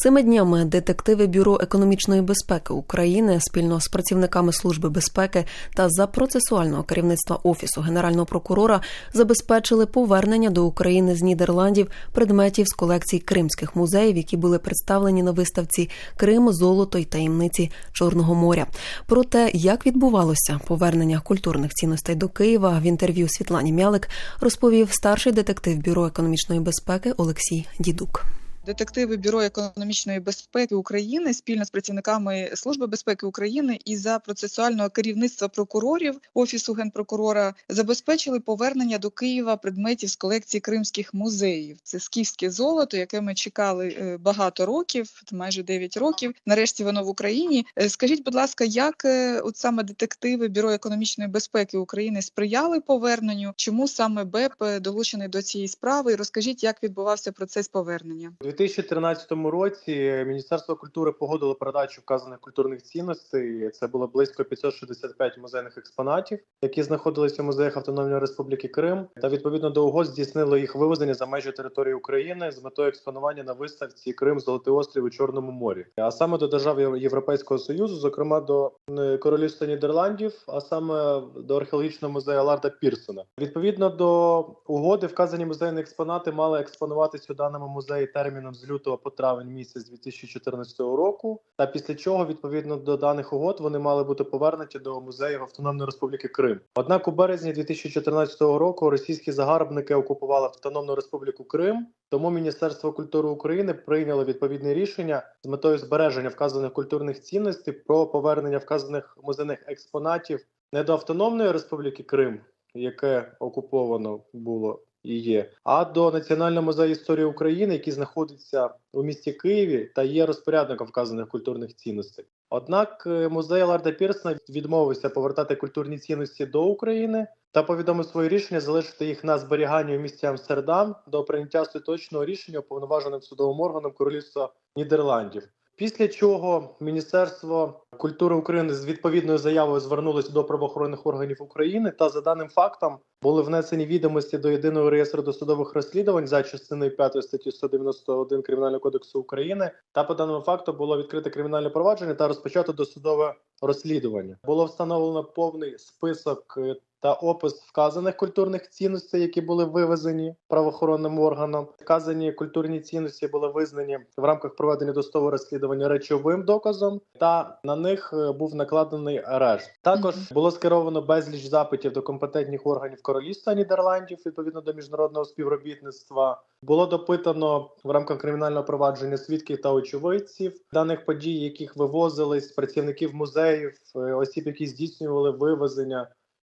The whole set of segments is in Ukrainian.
Цими днями детективи Бюро економічної безпеки України спільно з працівниками Служби безпеки та за процесуального керівництва Офісу Генерального прокурора забезпечили повернення до України з Нідерландів предметів з колекцій кримських музеїв, які були представлені на виставці Крим, золото й таємниці Чорного моря. Про те, як відбувалося повернення культурних цінностей до Києва в інтерв'ю Світлані Мялик розповів старший детектив Бюро економічної безпеки Олексій Дідук. Детективи Бюро економічної безпеки України спільно з працівниками Служби безпеки України і за процесуального керівництва прокурорів Офісу генпрокурора забезпечили повернення до Києва предметів з колекції кримських музеїв. Це скіфське золото, яке ми чекали е, багато років, майже 9 років. Нарешті воно в Україні. Е, Скажіть, будь ласка, як е, от саме детективи Бюро економічної безпеки України сприяли поверненню? Чому саме БЕП долучений до цієї справи? І розкажіть, як відбувався процес повернення? У 2013 році Міністерство культури погодило передачу вказаних культурних цінностей. Це було близько 565 музейних експонатів, які знаходилися в музеях Автономної Республіки Крим, та відповідно до угод здійснило їх вивезення за межі території України з метою експонування на виставці Крим Золотий острів у Чорному морі, а саме до держав Європейського союзу, зокрема до Королівства Нідерландів, а саме до археологічного музею Ларда Пірсона. Відповідно до угоди, вказані музейні експонати мали експонуватися у даному музеї терміном з лютого по травень місяць 2014 року. Та після чого, відповідно до даних угод, вони мали бути повернуті до музею Автономної Республіки Крим. Однак у березні 2014 року російські загарбники окупували Автономну Республіку Крим. Тому Міністерство культури України прийняло відповідне рішення з метою збереження вказаних культурних цінностей про повернення вказаних музейних експонатів не до Автономної Республіки Крим, яке окуповано було і є, а до Національного музею історії України, який знаходиться у місті Києві та є розпорядником вказаних культурних цінностей. Однак е, музей Ларда Пірсона відмовився повертати культурні цінності до України та повідомив своє рішення залишити їх на зберігання в місті Амстердам до прийняття остаточного рішення уповноваженим судовим органом Королівства Нідерландів. Після чого Міністерство культури України з відповідною заявою звернулося до правоохоронних органів України та за даним фактом були внесені відомості до єдиного реєстру досудових розслідувань за частиною 5 статті 191 Кримінального кодексу України. Та по даному факту було відкрите кримінальне провадження та розпочато досудове розслідування. Було встановлено повний список е, та опис вказаних культурних цінностей, які були вивезені правоохоронним органом. Вказані культурні цінності були визнані в рамках проведення досудового розслідування речовим доказом, та на них е, був накладений арешт. Також було скеровано безліч запитів до компетентних органів Королівства Нідерландів відповідно до міжнародного співробітництва. Було допитано в рамках кримінального провадження свідків та очевидців даних подій, яких вивозились працівників музеїв, е, осіб, які здійснювали вивезення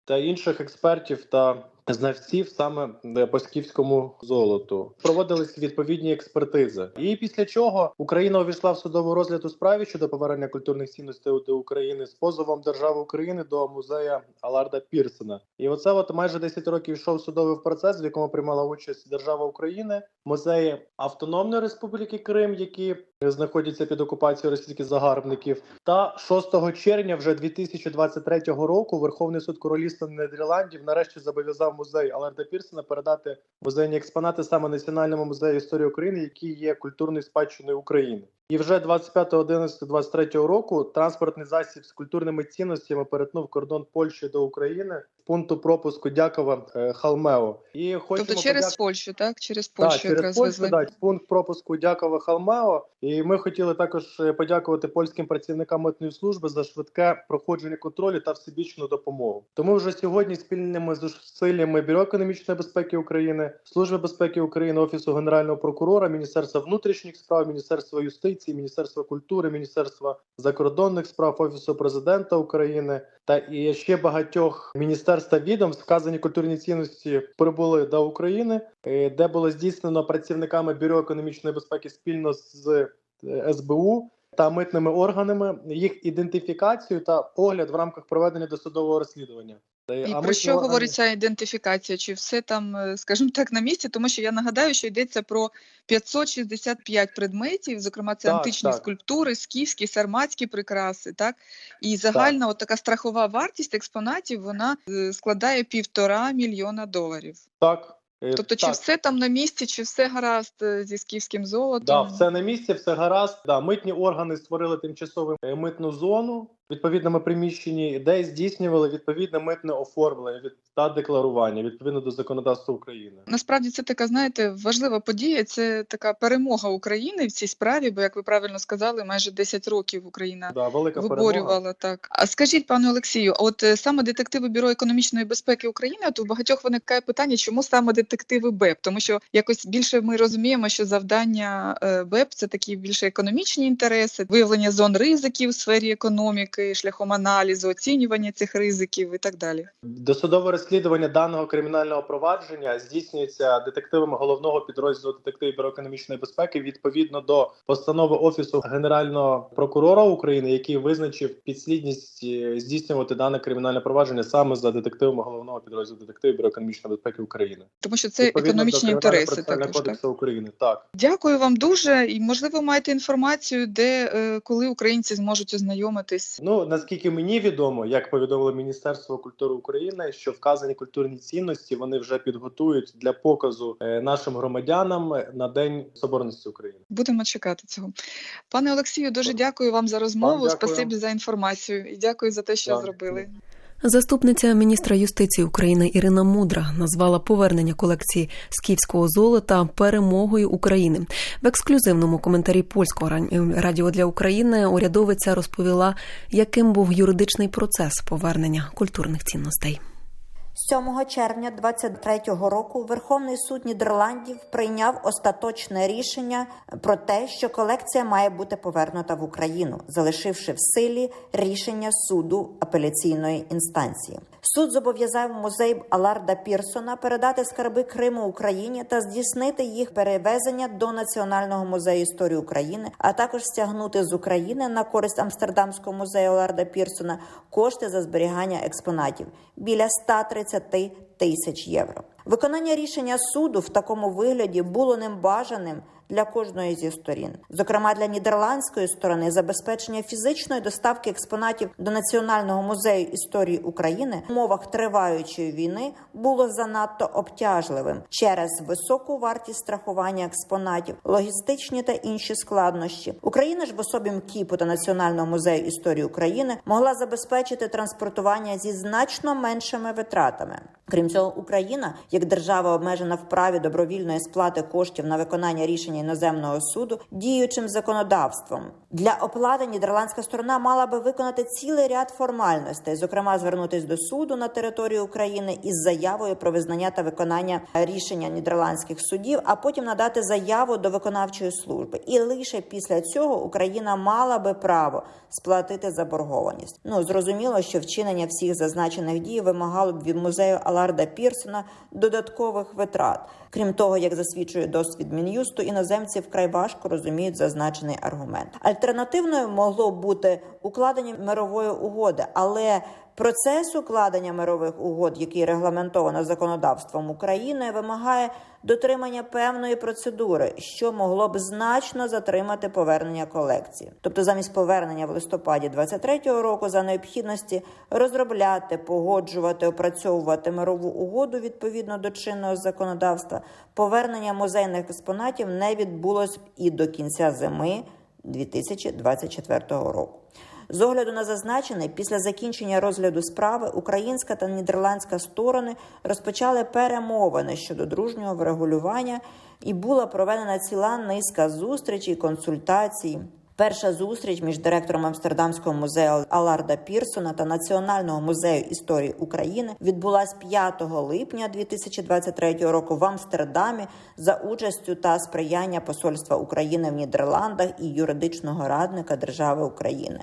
та інших експертів та знавців саме е, по скіфському золоту. Проводились відповідні експертизи. І після чого Україна увійшла в судовий розгляд у справі щодо повернення культурних цінностей до України з позовом держави України до музея Аларда Пірсона. І оце от майже 10 років йшов судовий процес, в якому приймала участь держава України, музеї Автономної Республіки Крим, які знаходяться під окупацією російських загарбників. Та 6 червня вже 2023 року Верховний суд Королівства Нідерландів нарешті зобов'язав музей Аларда Пірсена передати музейні експонати саме Національному музею історії України, який є культурною спадщиною України. І вже 25.11.23 року транспортний засіб з культурними цінностями перетнув кордон Польщі до України пункту пропуску Дякова е, Халмео. І хочемо Тобто через подяк- Польщу, так? Через так, Польщу через якраз Польщу, везли. да, пункт пропуску Дякова Халмео. І ми хотіли також е, подякувати польським працівникам митної служби за швидке проходження контролю та всебічну допомогу. Тому вже сьогодні спільними зусиллями Бюро економічної безпеки України, Служби безпеки України, Офісу Генерального прокурора, Міністерства внутрішніх справ, Міністерства юстиції, Міністерства культури, Міністерства закордонних справ, Офісу президента України та і ще багатьох міністерств та відомств вказані культурні цінності прибули до України, е, де було здійснено працівниками Бюро економічної безпеки спільно з е, СБУ та митними органами їх ідентифікацію та огляд в рамках проведення досудового розслідування. І а про що органи- говорить ця ідентифікація? Чи все там, е, скажімо так, на місці? Тому що я нагадаю, що йдеться про 565 предметів, зокрема, це Так, античні так. скульптури, скіфські, сарматські прикраси, так? І загальна от така страхова вартість експонатів, вона е, складає півтора мільйона доларів. Так. Е, Тобто, чи так. все там на місці, чи все гаразд зі скіфським золотом? Да, все на місці, все гаразд. Да, митні органи створили тимчасову митну зону відповідному приміщенні, де здійснювали відповідне митне оформлення від та декларування відповідно до законодавства України. Насправді це така, знаєте, важлива подія. Це така перемога України в цій справі, бо як ви правильно сказали, майже 10 років Україна Да, велика перемога. так. А скажіть, пане Олексію, от е, саме детективи Бюро економічної безпеки України, от у багатьох виникає питання, чому саме детективи БЕП? Тому що якось більше ми розуміємо, що завдання е, БЕП це такі більше економічні інтереси, виявлення зон ризиків в сфері економіки, шляхом аналізу, оцінювання цих ризиків і так далі. Досудове розслідування даного кримінального провадження здійснюється детективами головного підрозділу детективів бюро економічної безпеки відповідно до постанови офісу генерального прокурора України, який визначив підслідність е, здійснювати дане кримінальне провадження саме за детективами головного підрозділу детективів бюро економічної безпеки України. Тому що це Відповідно економічні інтереси також. Так? України. Так Дякую вам дуже. І можливо маєте інформацію, де е, коли українці зможуть ознайомитись. Ну наскільки мені відомо, як повідомило Міністерство культури України, що вказані культурні цінності вони вже підготують для показу е, нашим громадянам на День Соборності України. Будемо чекати цього. Пане Олексію, дуже дякую вам за розмову. дякую. Спасибі за інформацію і дякую за те, що Так. зробили. Заступниця міністра юстиції України Ірина Мудра назвала повернення колекції скіфського золота перемогою України. В ексклюзивному коментарі польського ра- радіо для України урядовиця розповіла, яким був юридичний процес повернення культурних цінностей. 7 червня 23-го року Верховний суд Нідерландів прийняв остаточне рішення про те, що колекція має бути повернута в Україну, залишивши в силі рішення суду апеляційної інстанції. Суд зобов'язав музей Аларда Пірсона передати скарби Криму Україні та здійснити їх перевезення до Національного музею історії України, а також стягнути з України на користь Амстердамського музею Аларда Пірсона кошти за зберігання експонатів біля 130 тисяч євро. Виконання рішення суду в такому вигляді було небажаним для кожної зі сторін. Зокрема, для нідерландської сторони забезпечення фізичної доставки експонатів до Національного музею історії України в умовах триваючої війни було занадто обтяжливим через високу вартість страхування експонатів, логістичні та інші складнощі. Україна ж в особі МКІПу та Національного музею історії України могла забезпечити транспортування зі значно меншими витратами. Крім цього, Україна, як держава обмежена в праві добровільної сплати коштів на виконання рішення іноземного суду, діючим законодавством для оплати нідерландська сторона мала би виконати цілий ряд формальностей, зокрема, звернутися до суду на території України із заявою про визнання та виконання рішення нідерландських судів, а потім надати заяву до виконавчої служби. І лише після цього Україна мала би право сплатити заборгованість. Ну зрозуміло, що вчинення всіх зазначених дій вимагало б від музею Аларда Пірсона додаткових витрат. Крім того, як засвідчує досвід мін'юсту, іноземці вкрай важко розуміють зазначений аргумент. Альтернативною могло бути укладення мирової угоди, але процес укладення мирових угод, який регламентовано законодавством України, вимагає дотримання певної процедури, що могло б значно затримати повернення колекції. Тобто, замість повернення в листопаді 23-го року за необхідності розробляти, погоджувати, опрацьовувати мирову угоду відповідно до чинного законодавства, повернення музейних експонатів не відбулось і до кінця зими 2024 року. З огляду на зазначене, після закінчення розгляду справи українська та нідерландська сторони розпочали перемовини щодо дружнього врегулювання, і була проведена ціла низка зустрічей, консультацій. Перша зустріч між директором Амстердамського музею Аларда Пірсона та Національного музею історії України відбулась 5 липня 2023 року в Амстердамі за участю та сприяння Посольства України в Нідерландах і юридичного радника держави України.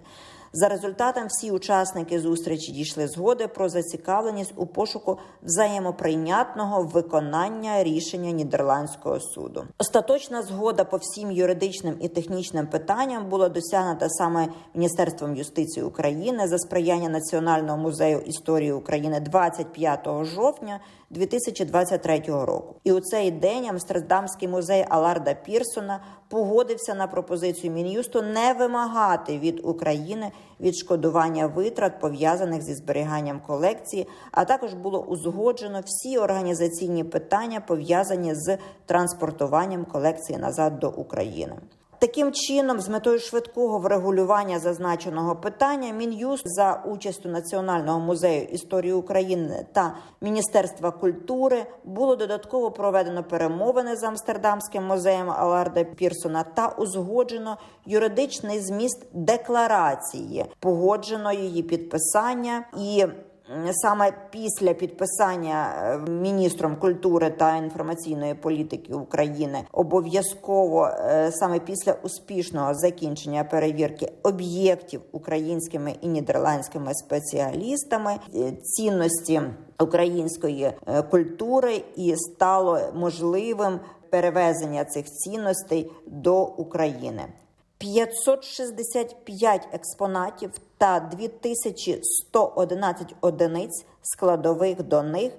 За результатом всі учасники зустрічі дійшли згоди про зацікавленість у пошуку взаємоприйнятного виконання рішення нідерландського суду. Остаточна згода по всім юридичним і технічним питанням була досягнута саме Міністерством юстиції України за сприяння Національного музею історії України 25 жовтня 2023 року. І у цей день Амстердамський музей Аларда Пірсона погодився на пропозицію мін'юсту не вимагати від України відшкодування витрат пов'язаних зі зберіганням колекції, а також було узгоджено всі організаційні питання пов'язані з транспортуванням колекції назад до України. Таким чином, з метою швидкого врегулювання зазначеного питання, мін'юст за участю Національного музею історії України та Міністерства культури було додатково проведено перемовини з Амстердамським музеєм Аларда Пірсона та узгоджено юридичний зміст декларації, погоджено її підписання і. Саме після підписання е, міністром культури та інформаційної політики України обов'язково е, саме після успішного закінчення перевірки об'єктів українськими і нідерландськими спеціалістами е, цінності української культури і стало можливим перевезення цих цінностей до України. 565 експонатів та 2111 одиниць складових до них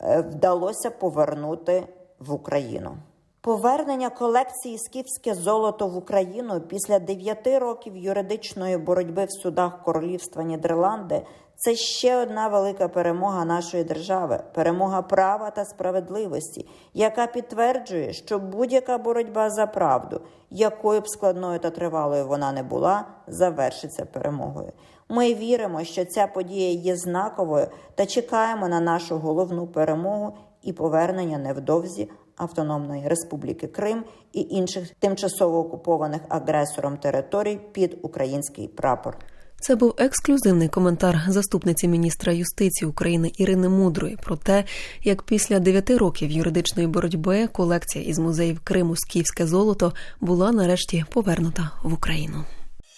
е, вдалося повернути в Україну. Повернення колекції скіфське золото в Україну після 9 років юридичної боротьби в судах Королівства Нідерланди це ще одна велика перемога нашої держави, перемога права та справедливості, яка підтверджує, що будь-яка боротьба за правду, якою б складною та тривалою вона не була, завершиться перемогою. Ми віримо, що ця подія є знаковою та чекаємо на нашу головну перемогу і повернення невдовзі Автономної Республіки Крим і інших тимчасово окупованих агресором територій під український прапор. Це був ексклюзивний коментар заступниці міністра юстиції України Ірини Мудрої про те, як після дев'яти років юридичної боротьби колекція із музеїв Криму «Скіфське золото була нарешті повернута в Україну.